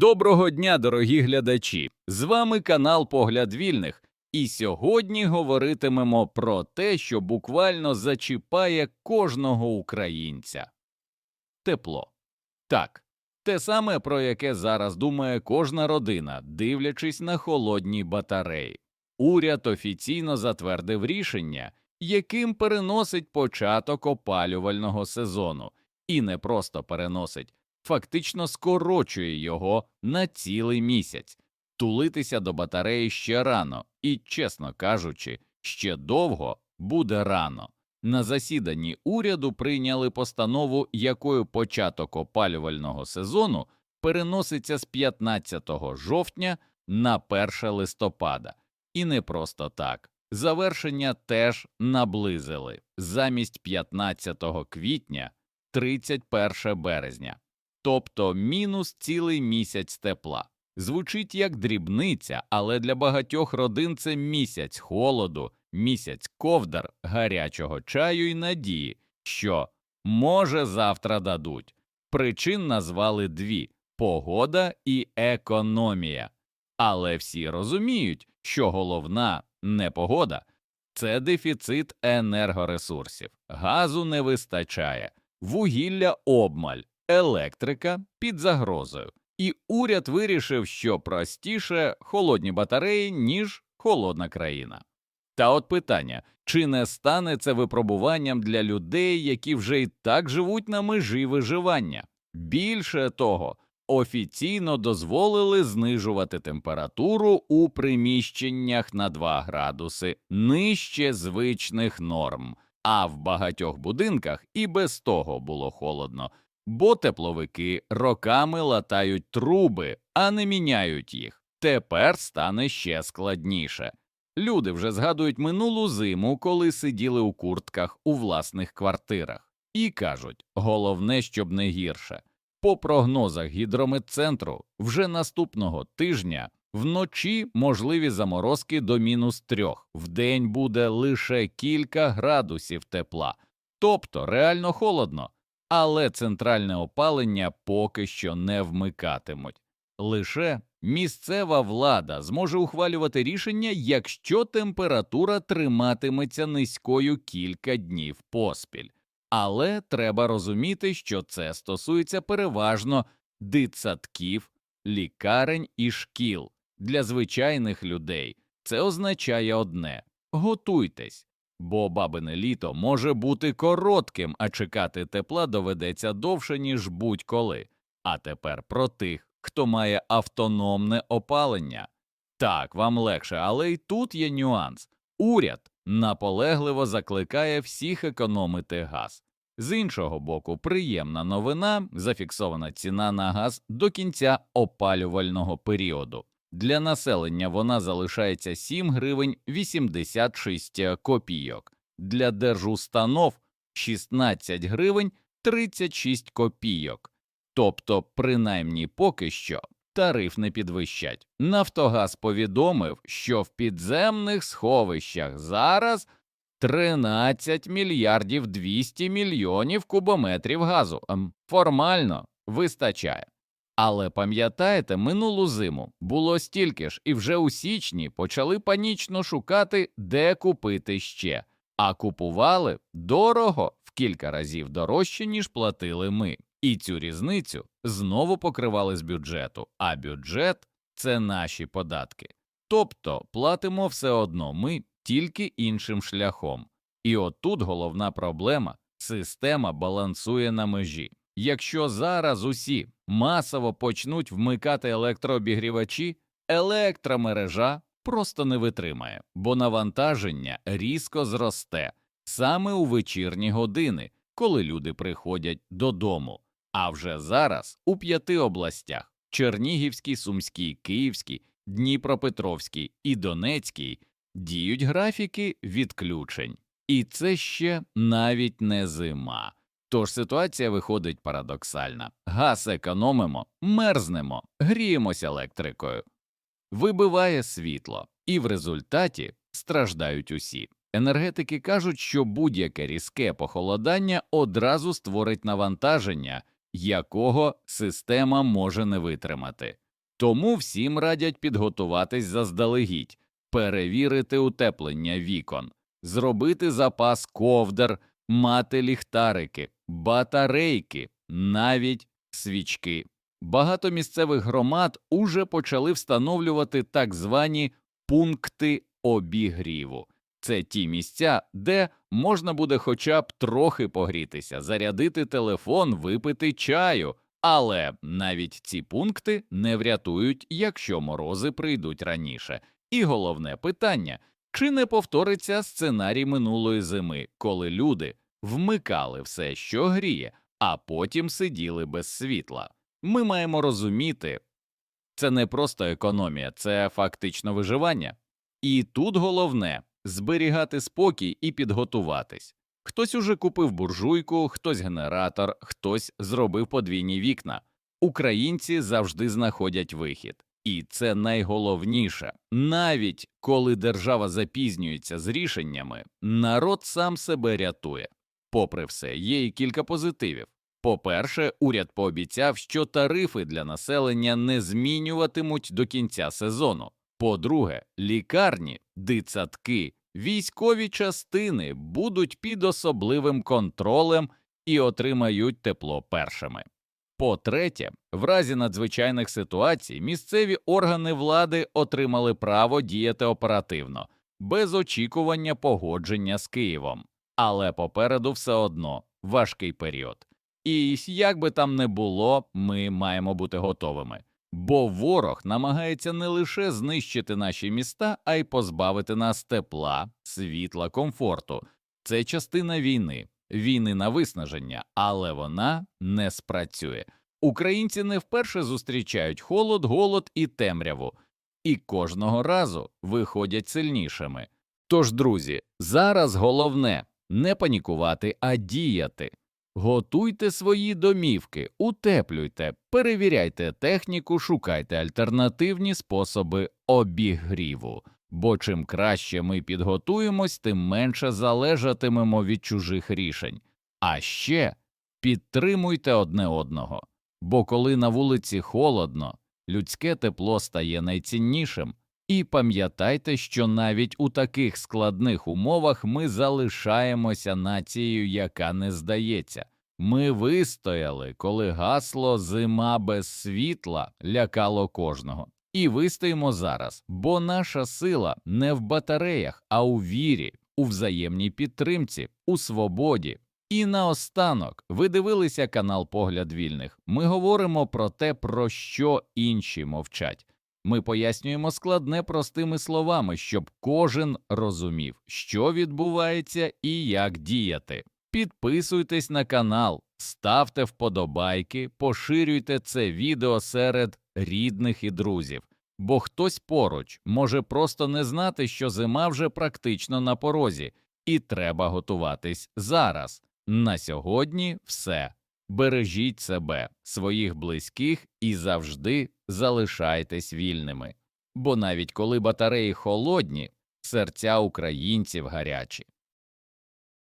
Доброго дня, дорогі глядачі! З вами канал Погляд Вільних, і сьогодні говоритимемо про те, що буквально зачіпає кожного українця. Тепло. Так, те саме, про яке зараз думає кожна родина, дивлячись на холодні батареї. Уряд офіційно затвердив рішення, яким переносить початок опалювального сезону, і не просто переносить, фактично скорочує його на цілий місяць. Тулитися до батареї ще рано, і, чесно кажучи, ще довго буде рано. На засіданні уряду прийняли постанову, якою початок опалювального сезону переноситься з 15 жовтня на 1 листопада. І не просто так. Завершення теж наблизили замість 15 квітня 31 березня, тобто мінус цілий місяць тепла. Звучить як дрібниця, але для багатьох родин це місяць холоду, місяць ковдар, гарячого чаю і надії, що може завтра дадуть. Причин назвали дві погода і економія. Але всі розуміють, що головна не погода це дефіцит енергоресурсів, газу не вистачає, вугілля обмаль, електрика під загрозою. І уряд вирішив, що простіше холодні батареї, ніж холодна країна. Та от питання, чи не стане це випробуванням для людей, які вже і так живуть на межі виживання? Більше того, офіційно дозволили знижувати температуру у приміщеннях на 2 градуси нижче звичних норм, а в багатьох будинках і без того було холодно, бо тепловики роками латають труби, а не міняють їх. Тепер стане ще складніше. Люди вже згадують минулу зиму, коли сиділи у куртках у власних квартирах, і кажуть головне, щоб не гірше. По прогнозах гідрометцентру вже наступного тижня вночі можливі заморозки до мінус трьох, вдень буде лише кілька градусів тепла, тобто реально холодно, але центральне опалення поки що не вмикатимуть. Лише місцева влада зможе ухвалювати рішення, якщо температура триматиметься низькою кілька днів поспіль. Але треба розуміти, що це стосується переважно дитсадків, лікарень і шкіл. Для звичайних людей це означає одне готуйтесь, бо бабине літо може бути коротким, а чекати тепла доведеться довше, ніж будь-коли. А тепер про тих, хто має автономне опалення. Так, вам легше, але й тут є нюанс. Уряд наполегливо закликає всіх економити газ. З іншого боку, приємна новина зафіксована ціна на газ до кінця опалювального періоду. Для населення вона залишається 7 гривень 86 копійок, для держустанов 16 гривень 36 копійок. Тобто, принаймні поки що, тариф не підвищать. Нафтогаз повідомив, що в підземних сховищах зараз 13 мільярдів 200 мільйонів кубометрів газу. Ем, Формально вистачає. Але пам'ятаєте, минулу зиму було стільки ж, і вже у січні почали панічно шукати, де купити ще, а купували дорого в кілька разів дорожче, ніж платили ми. І цю різницю знову покривали з бюджету, а бюджет це наші податки. Тобто платимо все одно ми тільки іншим шляхом. І отут головна проблема система балансує на межі. Якщо зараз усі масово почнуть вмикати електрообігрівачі, електромережа просто не витримає, бо навантаження різко зросте саме у вечірні години, коли люди приходять додому. А вже зараз у п'яти областях Чернігівській, Сумській, Київській, Дніпропетровській і Донецькій діють графіки відключень. І це ще навіть не зима. Тож ситуація виходить парадоксальна газ економимо, мерзнемо, гріємося електрикою, вибиває світло, і в результаті страждають усі. Енергетики кажуть, що будь-яке різке похолодання одразу створить навантаження, якого система може не витримати. Тому всім радять підготуватись заздалегідь, перевірити утеплення вікон, зробити запас ковдр, мати ліхтарики, батарейки, навіть свічки. Багато місцевих громад уже почали встановлювати так звані пункти обігріву. Це ті місця, де можна буде хоча б трохи погрітися, зарядити телефон, випити чаю. Але навіть ці пункти не врятують, якщо морози прийдуть раніше. І головне питання чи не повториться сценарій минулої зими, коли люди вмикали все, що гріє, а потім сиділи без світла. Ми маємо розуміти, це не просто економія, це фактично виживання. І тут головне зберігати спокій і підготуватись. Хтось уже купив буржуйку, хтось генератор, хтось зробив подвійні вікна. Українці завжди знаходять вихід. І це найголовніше. Навіть коли держава запізнюється з рішеннями, народ сам себе рятує. Попри все, є і кілька позитивів. По-перше, уряд пообіцяв, що тарифи для населення не змінюватимуть до кінця сезону. По-друге, лікарні, дитсадки, військові частини будуть під особливим контролем і отримають тепло першими. По-третє, в разі надзвичайних ситуацій місцеві органи влади отримали право діяти оперативно, без очікування погодження з Києвом. Але попереду все одно важкий період. І як би там не було, ми маємо бути готовими. Бо ворог намагається не лише знищити наші міста, а й позбавити нас тепла, світла, комфорту. Це частина війни, війни на виснаження, але вона не спрацює. Українці не вперше зустрічають холод, голод і темряву, і кожного разу виходять сильнішими. Тож, друзі, зараз головне не панікувати, а діяти. Готуйте свої домівки, утеплюйте, перевіряйте техніку, шукайте альтернативні способи обігріву. Бо чим краще ми підготуємось, тим менше залежатимемо від чужих рішень. А ще підтримуйте одне одного. Бо коли на вулиці холодно, людське тепло стає найціннішим. І пам'ятайте, що навіть у таких складних умовах ми залишаємося нацією, яка не здається. Ми вистояли, коли гасло зима без світла лякало кожного. І вистоїмо зараз, бо наша сила не в батареях, а у вірі, у взаємній підтримці, у свободі. І наостанок ви дивилися канал Погляд вільних. Ми говоримо про те, про що інші мовчать. Ми пояснюємо складне простими словами, щоб кожен розумів, що відбувається і як діяти. Підписуйтесь на канал, ставте вподобайки, поширюйте це відео серед рідних і друзів, бо хтось поруч може просто не знати, що зима вже практично на порозі, і треба готуватись зараз. На сьогодні все. Бережіть себе, своїх близьких і завжди залишайтесь вільними. Бо навіть коли батареї холодні, серця українців гарячі.